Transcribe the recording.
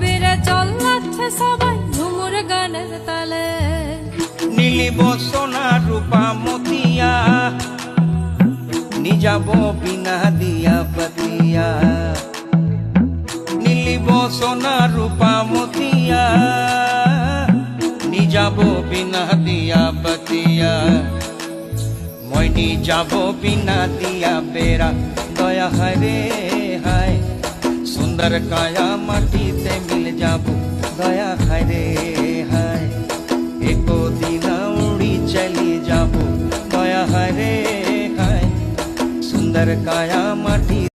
বেড়ে চল্লাচ্ছে সবাই ঝুমুর গানের তালে। নীলিব সোনা রূপা মতিয়া, নিজাব বিনা দিয়া পাতিয়া। নীলিব সোনা রূপা মতিয়া, নিজাব বিনা দিয়া পাতিয়া। মই নিজাব বিনা দিয়া বেড়া দয়া হরে সুন্দর কায়া মাটিতে মিল যাব দয়া হায় রে হায় একো দিনা উড়ি চলি যাব দয়া হায় রে হায় সুন্দর কায়া মাটি